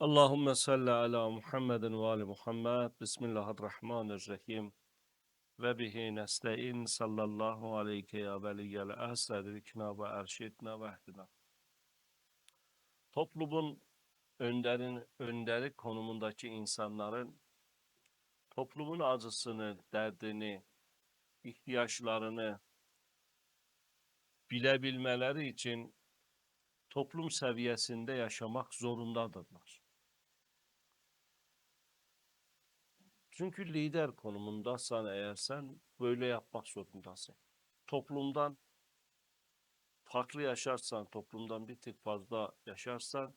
Allahümme salli ala Muhammedin ve ali Muhammed. Bismillahirrahmanirrahim. Ve bihi nesta'in sallallahu aleyke ya veliyyel esredikna ve erşidna ve ehdina. Toplumun önderin, önderi konumundaki insanların toplumun acısını, derdini, ihtiyaçlarını bilebilmeleri için toplum seviyesinde yaşamak zorundadırlar. Çünkü lider konumundaysan eğer sen böyle yapmak zorundasın. Toplumdan farklı yaşarsan, toplumdan bir tık fazla yaşarsan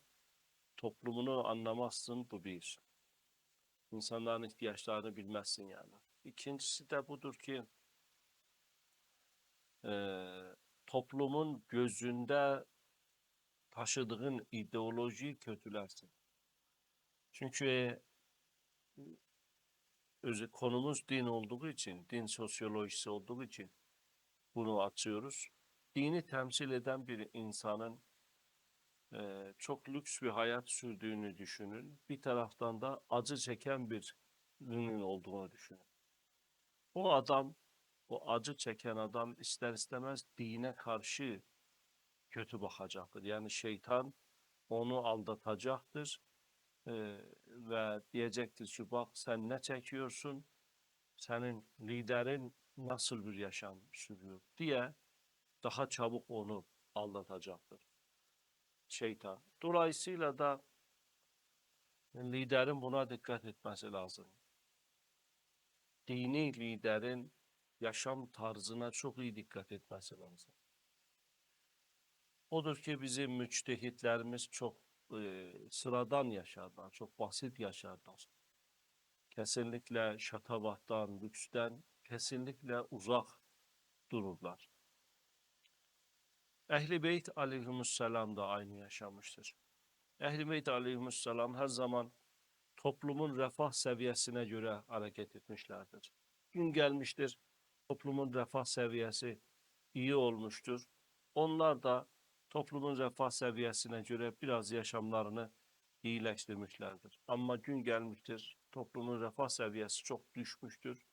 toplumunu anlamazsın bu bir. İnsanların ihtiyaçlarını bilmezsin yani. İkincisi de budur ki eee, toplumun gözünde taşıdığın ideolojiyi kötülersin. Çünkü özü konumuz din olduğu için, din sosyolojisi olduğu için bunu açıyoruz. Dini temsil eden bir insanın e, çok lüks bir hayat sürdüğünü düşünün. Bir taraftan da acı çeken birinin olduğunu düşünün. O adam, o acı çeken adam ister istemez dine karşı kötü bakacaktır. Yani şeytan onu aldatacaktır Ve diyecektir ki bak sen ne çekiyorsun, senin liderin nasıl bir yaşam sürüyor diye daha çabuk onu aldatacaktır şeytan. Dolayısıyla da liderin buna dikkat etmesi lazım. Dini liderin yaşam tarzına çok iyi dikkat etmesi lazım. Odur ki bizim müçtehitlerimiz çok sıradan yaşarlar, çok basit yaşarlar. Kesinlikle şatavattan, lüksten kesinlikle uzak dururlar. Ehl-i Beyt aleyhisselam da aynı yaşamıştır. Ehl-i Beyt aleyhisselam her zaman toplumun refah seviyesine göre hareket etmişlerdir. Gün gelmiştir, toplumun refah seviyesi iyi olmuştur. Onlar da toplumun refah seviyesine göre biraz yaşamlarını iyileştirmişlerdir. Ama gün gelmiştir, toplumun refah seviyesi çok düşmüştür.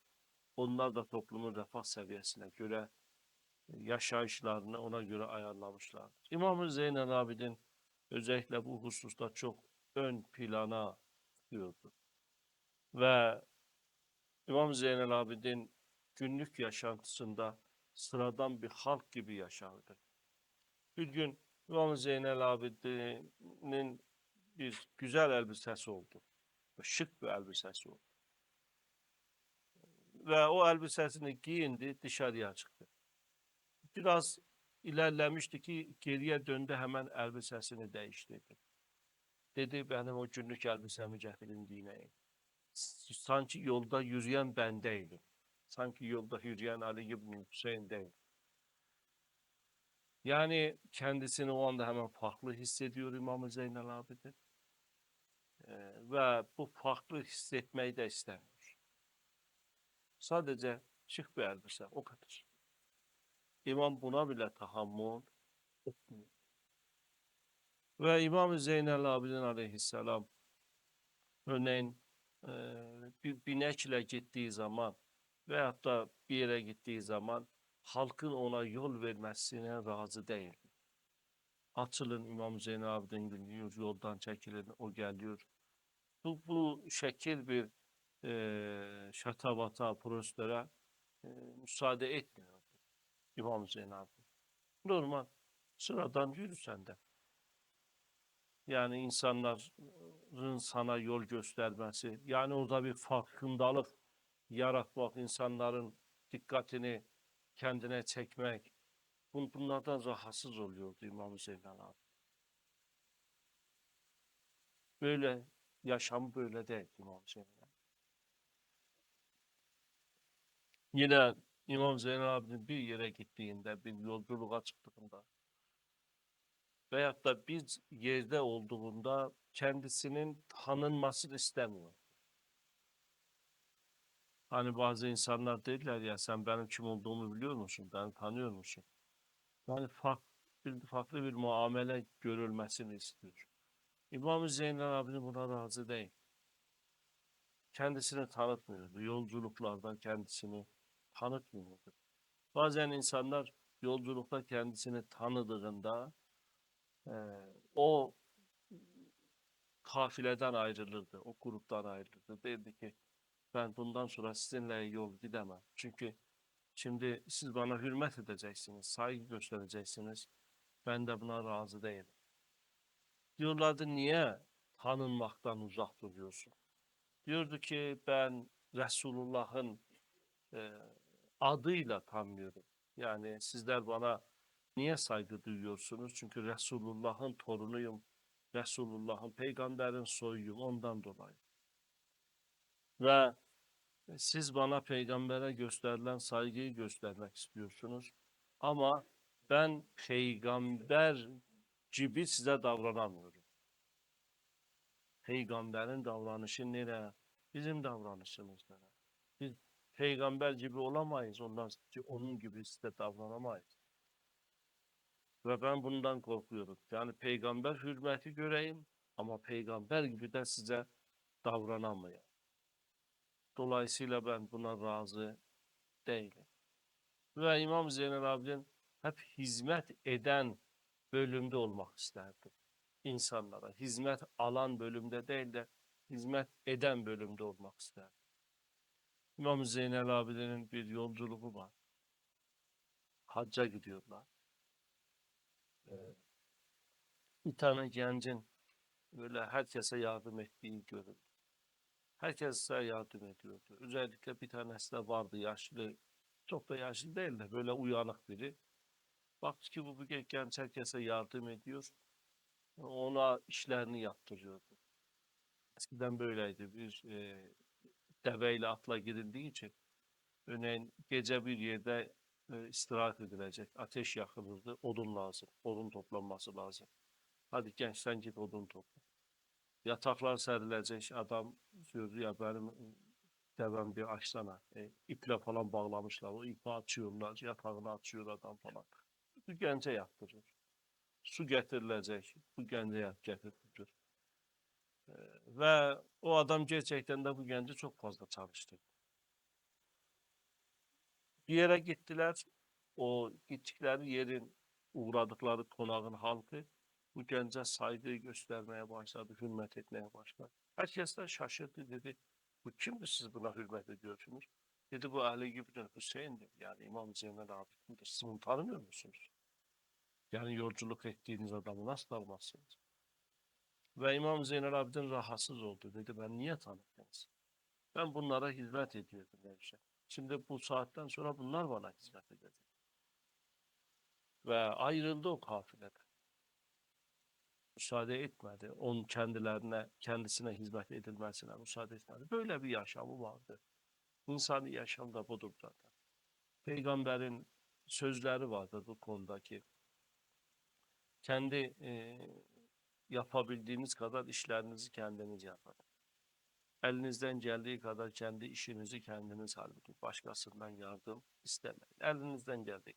Onlar da toplumun refah seviyesine göre yaşayışlarını ona göre ayarlamışlardır. İmam-ı Zeynel Abidin özellikle bu hususta çok ön plana çıkıyordu. Ve İmam Zeynel Abidin günlük yaşantısında sıradan bir halk gibi yaşardı. Bir gün İmam Zeynel Abidin'in bir güzel elbisesi oldu. Şık bir elbisesi oldu. Ve o elbisesini giyindi, dışarıya çıktı. Biraz ilerlemişti ki geriye döndü hemen elbisesini değiştirdi. Dedi benim o günlük elbisemi getirin dinleyin. Sanki yolda yürüyen ben değilim. Sanki yolda yürüyen Ali İbni Hüseyin değil. Yani kendisini o anda hemen farklı hissediyor İmam-ı Zeynel Abidin. Ee, ve bu farklı hissetmeyi de istemiyor. Sadece şık bir elbise, o kadar. İmam buna bile tahammül etmiyor. Ve İmam-ı Zeynel Abidin aleyhisselam örneğin e, bir binekle gittiği zaman veyahut da bir yere gittiği zaman halkın ona yol vermesine razı değil. Açılın İmam Zeynel Abidin gidiyor, yoldan çekilin, o geliyor. Bu, bu şekil bir e, şatavata, prostere e, müsaade etmiyor İmam Zeynel Abidin. Normal, sıradan yürü sen de. Yani insanların sana yol göstermesi, yani orada bir farkındalık yaratmak, insanların dikkatini kendine çekmek, bun- bunlardan rahatsız oluyordu İmam Zeynel abi. Böyle, yaşam böyle değil İmam Zeynel. Yine İmam Zeynel abinin bir yere gittiğinde, bir yolculuğa çıktığında veyahut da bir yerde olduğunda kendisinin tanınmasını istemiyor. Hani bazı insanlar derler ya sen benim kim olduğumu biliyor musun? Beni tanıyor musun? Yani farklı, farklı bir muamele görülmesini istiyor. İmam Zeynel abinin buna razı değil. Kendisini tanıtmıyordu. Yolculuklarda kendisini tanıtmıyordu. Bazen insanlar yolculukta kendisini tanıdığında eee, o kafileden ayrılırdı, o gruptan ayrılırdı. Derdi ki ben bundan sonra sizinle yol gidemem. Çünkü şimdi siz bana hürmet edeceksiniz, saygı göstereceksiniz. Ben de buna razı değilim. Diyorlardı niye tanınmaktan uzak duruyorsun? Diyordu ki ben Resulullah'ın e, adıyla tanmıyorum. Yani sizler bana niye saygı duyuyorsunuz? Çünkü Resulullah'ın torunuyum. Resulullah'ın peygamberin soyuyum ondan dolayı. Ve siz bana peygambere gösterilen saygıyı göstermek istiyorsunuz. Ama ben peygamber gibi size davranamıyorum. Peygamberin davranışı nereye? Bizim davranışımız nereye? Biz peygamber gibi olamayız. Ondan onun gibi size davranamayız. Ve ben bundan korkuyorum. Yani peygamber hürmeti göreyim ama peygamber gibi de size davranamayayım. Dolayısıyla ben buna razı değilim. Ve İmam Zeynel Abidin hep hizmet eden bölümde olmak isterdi. İnsanlara hizmet alan bölümde değil de hizmet eden bölümde olmak isterdi. İmam Zeynel Abidin'in bir yolculuğu var. Hacca gidiyorlar. Ee, bir tane gencin böyle herkese yardım ettiği görüldü. Herkese yardım ediyordu. Özellikle bir tanesi de vardı yaşlı. Çok da yaşlı değil de böyle uyanık biri. Baktı ki bu bir genç herkese yardım ediyor. Ona işlerini yaptırıyordu. Eskiden böyleydi. Bir e, deveyle atla gidildiği için örneğin gece bir yerde e, istirahat edilecek. Ateş yakılırdı. Odun lazım. Odun toplanması lazım. Hadi genç sen git odun topla. Yataklar serilecek. Adam diyordu ya benim devem bir açsana. E, iple falan bağlamışlar. O ipi açıyorlar. Yatağını açıyor adam falan. Bu gence yaptırır. Su getirilecek. Bu gence yap getirilir. E, ve o adam gerçekten de bu genci çok fazla çalıştırdı. Bir yere gittiler. O gittikleri yerin uğradıkları konağın halkı bu gence saygı göstermeye başladı, hürmet etmeye başladı. Herkes de şaşırdı dedi. Bu kimdir siz buna hürmet ediyorsunuz? Dedi bu Ali gibi Hüseyin'dir. Yani İmam Zeynel abidir. Siz bunu tanımıyor musunuz? Yani yolculuk ettiğiniz adamı nasıl tanımazsınız? Ve İmam Zeynel Abidin rahatsız oldu. Dedi ben niye tanıdınız? Ben bunlara hizmet ediyordum Nevşe. Şimdi bu saatten sonra bunlar bana hizmet edecek. Ve ayrıldı o kafileden. Müsaade etmedi. Onun kendilerine, kendisine hizmet edilmesine müsaade etmedi. Böyle bir yaşamı vardı. İnsani yaşam da budur zaten. Peygamberin sözleri vardır bu konudaki. Kendi e, yapabildiğiniz kadar işlerinizi kendiniz yapın. Elinizden geldiği kadar kendi işinizi kendiniz halledin. Başkasından yardım istemeyin. Elinizden geldiği.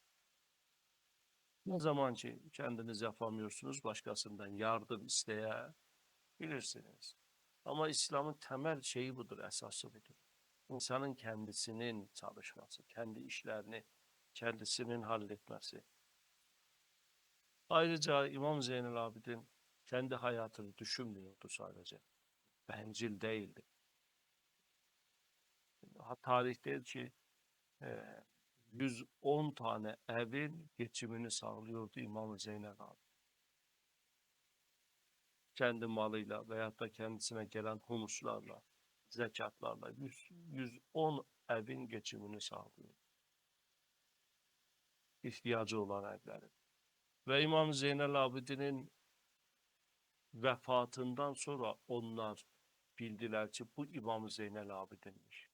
Ne zaman ki kendiniz yapamıyorsunuz, başkasından yardım isteyebilirsiniz. Ama İslam'ın temel şeyi budur, esası budur. İnsanın kendisinin çalışması, kendi işlerini kendisinin halletmesi. Ayrıca İmam Zeynel Abidin kendi hayatını düşünmüyordu sadece. Bencil değildi. Tarihte ki 110 tane evin geçimini sağlıyordu İmam Zeynel abi. Kendi malıyla veyahut da kendisine gelen humuslarla, zekatlarla 100, 110 evin geçimini sağlıyor. İhtiyacı olan evlerin. Ve İmam Zeynel Abidin'in vefatından sonra onlar bildiler ki bu İmam Zeynel Abidin'miş.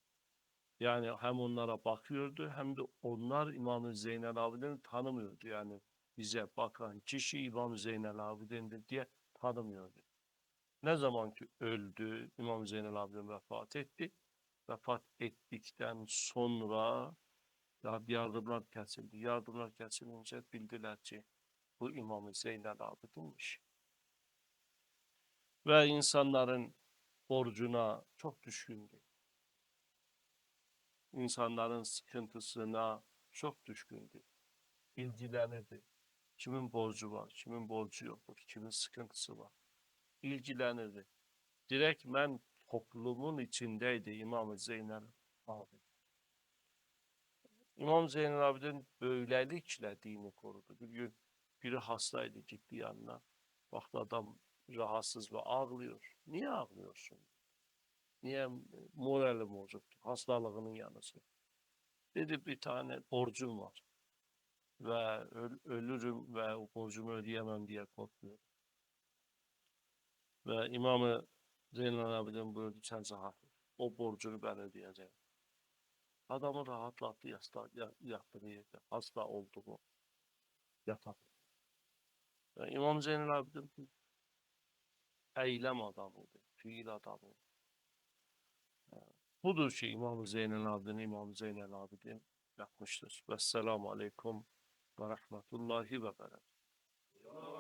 Yani hem onlara bakıyordu hem de onlar İmam Zeynel Abidin'i tanımıyordu. Yani bize bakan kişi İmam Zeynel Abidin'dir diye tanımıyordu. Ne zaman ki öldü, İmam Zeynel Abidin vefat etti. Vefat ettikten sonra ya yardımlar kesildi. Yardımlar kesilince bildiler ki bu İmam Zeynel Abidin'miş. ve insanların borcuna çok düşkündü. İnsanların sıkıntısına çok düşkündü. İlgilenirdi. Kimin borcu var, kimin borcu yok, kimin sıkıntısı var. İlgilenirdi. Direkt ben toplumun içindeydi İmam Zeynel Abidin. İmam Zeynel Abidin böylelikle dini korudu. Bir gün biri hastaydı gitti yanına. Baktı adam rahatsız ve ağlıyor. Niye ağlıyorsun? Niye moralim bozuktu? Hastalığının yanısı. Dedi bir tane borcum var. Ve öl- ölürüm ve o borcumu ödeyemem diye korkuyorum. Ve İmam-ı Zeynel Abidin buyurdu sen ol. O borcunu ben ödeyeceğim. Adamı rahatlattı yasta, ya- yattığı yerde. Hasta oldu mu? Yatak. Ve İmam Zeynel Abidin eylem adamıydı. Fiil adamı. Budur ki İmam Zeynel Abidin, İmam Zeynel yapmıştır. Vesselamu Aleyküm ve Rahmetullahi ve Berekatuhu.